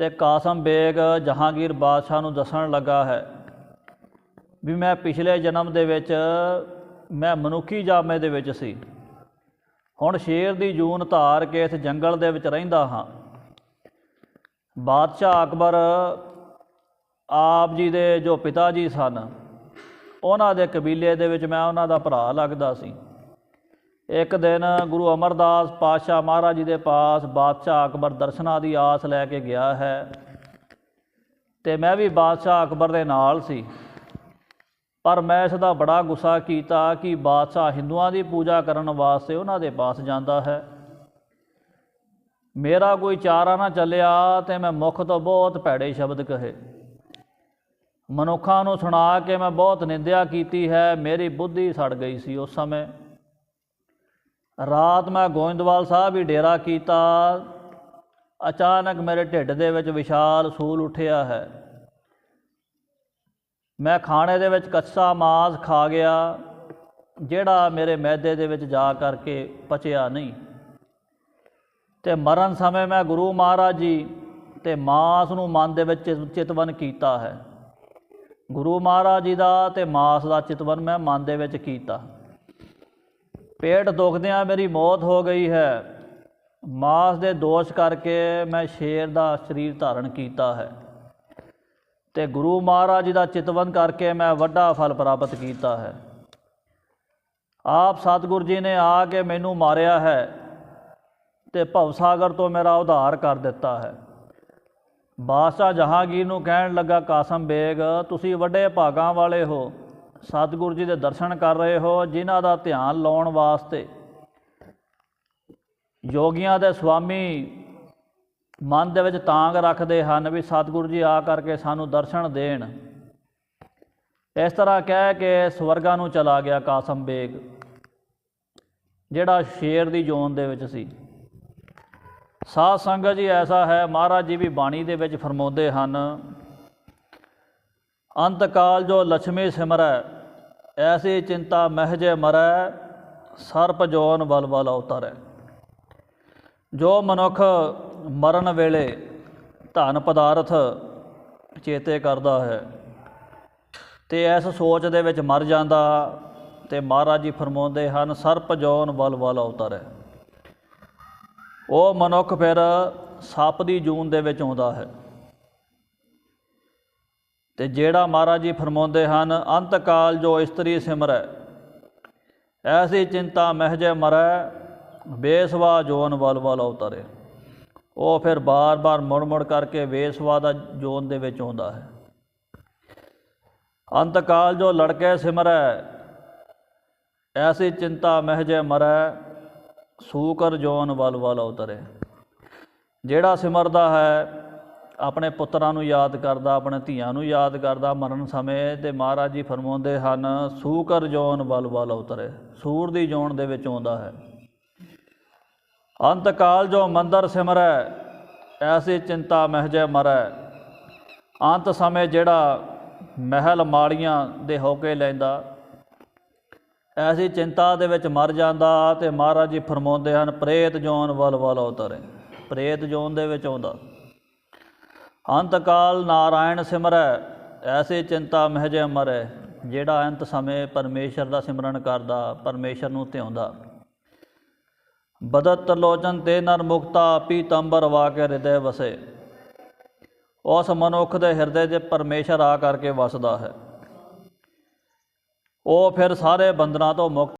ਤੇ ਕਾਸਮ ਬੇਗ ਜਹਾਂਗੀਰ ਬਾਦਸ਼ਾਹ ਨੂੰ ਦੱਸਣ ਲੱਗਾ ਹੈ ਵੀ ਮੈਂ ਪਿਛਲੇ ਜਨਮ ਦੇ ਵਿੱਚ ਮੈਂ ਮਨੁੱਖੀ ਜਾਮੇ ਦੇ ਵਿੱਚ ਸੀ। ਹੁਣ ਸ਼ੇਰ ਦੀ ਜੂਨ ਧਾਰ ਕੇ ਇਸ ਜੰਗਲ ਦੇ ਵਿੱਚ ਰਹਿੰਦਾ ਹਾਂ। ਬਾਦਸ਼ਾਹ ਅਕਬਰ ਆਪ ਜੀ ਦੇ ਜੋ ਪਿਤਾ ਜੀ ਸਨ, ਉਹਨਾਂ ਦੇ ਕਬੀਲੇ ਦੇ ਵਿੱਚ ਮੈਂ ਉਹਨਾਂ ਦਾ ਭਰਾ ਲੱਗਦਾ ਸੀ। ਇੱਕ ਦਿਨ ਗੁਰੂ ਅਮਰਦਾਸ ਪਾਤਸ਼ਾਹ ਮਹਾਰਾਜ ਜੀ ਦੇ ਪਾਸ ਬਾਦਸ਼ਾਹ ਅਕਬਰ ਦਰਸ਼ਨਾਂ ਦੀ ਆਸ ਲੈ ਕੇ ਗਿਆ ਹੈ ਤੇ ਮੈਂ ਵੀ ਬਾਦਸ਼ਾਹ ਅਕਬਰ ਦੇ ਨਾਲ ਸੀ। ਪਰ ਮੈਂ ਇਸ ਦਾ ਬੜਾ ਗੁੱਸਾ ਕੀਤਾ ਕਿ ਬਾਦਸ਼ਾਹ ਹਿੰਦੂਆਂ ਦੀ ਪੂਜਾ ਕਰਨ ਵਾਸਤੇ ਉਹਨਾਂ ਦੇ ਪਾਸ ਜਾਂਦਾ ਹੈ। ਮੇਰਾ ਕੋਈ ਚਾਰਾ ਨਾ ਚੱਲਿਆ ਤੇ ਮੈਂ ਮੁਖ ਤੋਂ ਬਹੁਤ ਭੈੜੇ ਸ਼ਬਦ ਕਹੇ। ਮਨੁੱਖਾਂ ਨੂੰ ਸੁਣਾ ਕੇ ਮੈਂ ਬਹੁਤ ਨਿੰਦਿਆ ਕੀਤੀ ਹੈ, ਮੇਰੀ ਬੁੱਧੀ ਸੜ ਗਈ ਸੀ ਉਸ ਸਮੇਂ। ਰਾਤ ਮੈਂ ਗੋਇੰਦਵਾਲ ਸਾਹਿਬ ਹੀ ਡੇਰਾ ਕੀਤਾ। ਅਚਾਨਕ ਮੇਰੇ ਢਿੱਡ ਦੇ ਵਿੱਚ ਵਿਸ਼ਾਲ ਸੂਲ ਉੱਠਿਆ ਹੈ। ਮੈਂ ਖਾਣੇ ਦੇ ਵਿੱਚ ਕੱਚਾ ਮਾਸ ਖਾ ਗਿਆ, ਜਿਹੜਾ ਮੇਰੇ ਮੈਦੇ ਦੇ ਵਿੱਚ ਜਾ ਕਰਕੇ ਪਚਿਆ ਨਹੀਂ। ਤੇ ਮਰਨ ਸਮੇਂ ਮੈਂ ਗੁਰੂ ਮਹਾਰਾਜ ਜੀ ਤੇ ਮਾਸ ਨੂੰ ਮਨ ਦੇ ਵਿੱਚ ਚਿਤਵਨ ਕੀਤਾ ਹੈ। ਗੁਰੂ ਮਹਾਰਾਜ ਜੀ ਦਾ ਤੇ ਮਾਸ ਦਾ ਚਿਤਵਨ ਮੈਂ ਮਨ ਦੇ ਵਿੱਚ ਕੀਤਾ। ਪੇਟ ਦੁਖਦਿਆਂ ਮੇਰੀ ਮੌਤ ਹੋ ਗਈ ਹੈ। ਮਾਸ ਦੇ ਦੋਸ਼ ਕਰਕੇ ਮੈਂ ਸ਼ੇਰ ਦਾ ਸਰੀਰ ਧਾਰਨ ਕੀਤਾ ਹੈ। ਤੇ ਗੁਰੂ ਮਹਾਰਾਜ ਜੀ ਦਾ ਚਿਤਵਨ ਕਰਕੇ ਮੈਂ ਵੱਡਾ ਫਲ ਪ੍ਰਾਪਤ ਕੀਤਾ ਹੈ। ਆਪ ਸਤਿਗੁਰ ਜੀ ਨੇ ਆ ਕੇ ਮੈਨੂੰ ਮਾਰਿਆ ਹੈ ਤੇ ਭਵਸਾਗਰ ਤੋਂ ਮੇਰਾ ਉਧਾਰ ਕਰ ਦਿੱਤਾ ਹੈ। ਬਾਦਸ਼ਾਹ ਜਹਾਂਗੀਰ ਨੂੰ ਕਹਿਣ ਲੱਗਾ, ਕਾਸਮ ਬੇਗ, ਤੁਸੀਂ ਵੱਡੇ ਭਾਗਾਂ ਵਾਲੇ ਹੋ। ਸਤਿਗੁਰੂ ਜੀ ਦੇ ਦਰਸ਼ਨ ਕਰ ਰਹੇ ਹੋ, ਜਿਨ੍ਹਾਂ ਦਾ ਧਿਆਨ ਲਾਉਣ ਵਾਸਤੇ ਯੋਗੀਆਂ ਦੇ ਸਵਾਮੀ ਮਨ ਦੇ ਵਿੱਚ ਤਾਂਗ ਰੱਖਦੇ ਹਨ ਵੀ ਸਤਿਗੁਰੂ ਜੀ ਆ ਕਰਕੇ ਸਾਨੂੰ ਦਰਸ਼ਨ ਦੇਣ। ਇਸ ਤਰ੍ਹਾਂ ਕਹਿ ਕੇ ਸਵਰਗਾਂ ਨੂੰ ਚਲਾ ਗਿਆ ਕਾਸਮ ਬੇਗ, ਜਿਹੜਾ ਸ਼ੇਰ ਦੀ ਜੋਨ ਦੇ ਵਿੱਚ ਸੀ। ਸਾਧ ਸੰਗਤ ਜੀ ਐਸਾ ਹੈ, ਮਹਾਰਾਜ ਜੀ ਵੀ ਬਾਣੀ ਦੇ ਵਿੱਚ ਫਰਮਾਉਂਦੇ ਹਨ ਅੰਤ ਕਾਲ ਜੋ ਲక్ష్ਮੀ ਸਿਮਰੈ ਐਸੀ ਚਿੰਤਾ ਮਹਿਜੇ ਮਰੈ ਸਰਪ ਜੋਨ ਬਲ ਬਲ ਅਵਤਰੈ ਜੋ ਮਨੁੱਖ ਮਰਨ ਵੇਲੇ ਧਨ ਪਦਾਰਥ ਚੇਤੇ ਕਰਦਾ ਹੈ, ਤੇ ਇਸ ਸੋਚ ਦੇ ਵਿੱਚ ਮਰ ਜਾਂਦਾ, ਤੇ ਮਹਾਰਾਜ ਜੀ ਫਰਮਾਉਂਦੇ ਹਨ ਸਰਪ ਜੋਨ ਬਲ ਬਲ ਅਵਤਰੈ ਉਹ ਮਨੁੱਖ ਫਿਰ ਸੱਪ ਦੀ ਜੂਨ ਦੇ ਵਿੱਚ ਆਉਂਦਾ ਹੈ। ਤੇ ਜਿਹੜਾ ਮਹਾਰਾਜ ਜੀ ਫਰਮਾਉਂਦੇ ਹਨ ਅੰਤ ਕਾਲ ਜੋ ਇਸਤਰੀ ਸਿਮਰੈ, ਐਸੀ ਚਿੰਤਾ ਮਹਿਜੇ ਮਰੈ, ਬੇਸਵਾ ਜੋਨ ਬਲ ਬਲ ਅਵਤਰੇ ਉਹ ਫਿਰ ਬਾਰ-ਬਾਰ ਮੁੜ-ਮੁੜ ਕਰਕੇ ਬੇਸਵਾ ਦਾ ਜੋਨ ਦੇ ਵਿੱਚ ਆਉਂਦਾ ਹੈ। ਅੰਤ ਕਾਲ ਜੋ ਲੜਕੇ ਸਿਮਰੈ, ਐਸੀ ਚਿੰਤਾ ਮਹਿਜੇ ਮਰੈ, ਸੂਕਰ ਜੋਨ ਬਲ ਬਲ ਉਤਰੇ। ਜਿਹੜਾ ਸਿਮਰਦਾ ਹੈ ਆਪਣੇ ਪੁੱਤਰਾਂ ਨੂੰ ਯਾਦ ਕਰਦਾ, ਆਪਣੇ ਧੀਆਂ ਨੂੰ ਯਾਦ ਕਰਦਾ, ਮਰਨ ਸਮੇਂ ਤੇ ਮਹਾਰਾਜ ਜੀ ਫਰਮਾਉਂਦੇ ਹਨ, ਸੂਕਰ ਜੋਨ ਬਲ ਬਲ ਉਤਰੇ। ਸੂਰ ਦੀ ਜੋਨ ਦੇ ਵਿੱਚ ਆਉਂਦਾ ਹੈ। ਅੰਤ ਕਾਲ ਜੋ ਮੰਦਰ ਸਿਮਰੈ, ਐਸੀ ਚਿੰਤਾ ਮਹਿਜੇ ਮਰੈ। ਅੰਤ ਸਮੇਂ ਜਿਹੜਾ ਮਹਿਲ ਮਾੜੀਆਂ ਦੇ ਹੋ ਕੇ ਲੈਂਦਾ, ਐਸੀ ਚਿੰਤਾ ਦੇ ਵਿੱਚ ਮਰ ਜਾਂਦਾ ਤੇ ਮਹਾਰਾਜ ਜੀ ਫਰਮਾਉਂਦੇ ਹਨ, ਪ੍ਰੇਤ ਜੋਨ ਵਲ ਵਲ ਉਤਰੇ। ਪ੍ਰੇਤ ਜੋਨ ਦੇ ਵਿੱਚ ਆਉਂਦਾ। ਅੰਤ ਕਾਲ ਨਾਰਾਇਣ ਸਿਮਰੈ, ਐਸੀ ਚਿੰਤਾ ਮਹਿਜੇ ਹੈ ਜਿਹੜਾ ਅੰਤ ਸਮੇਂ ਪਰਮੇਸ਼ਰ ਦਾ ਸਿਮਰਨ ਕਰਦਾ, ਪਰਮੇਸ਼ਰ ਨੂੰ ਧਿਆਉਂਦਾ। ਬਦਤ ਲੋਚਨ ਤੇ ਨਰ ਮੁਕਤਾ ਪੀਤੰਬਰ ਵਾ ਕੇ ਹਿਰਦੇ ਵਸੇ। ਉਸ ਮਨੁੱਖ ਦੇ ਹਿਰਦੇ 'ਚ ਪਰਮੇਸ਼ਰ ਆ ਕਰਕੇ ਵਸਦਾ ਹੈ। ਉਹ ਫਿਰ ਸਾਰੇ ਬੰਧਨਾਂ ਤੋਂ ਮੁਕਤ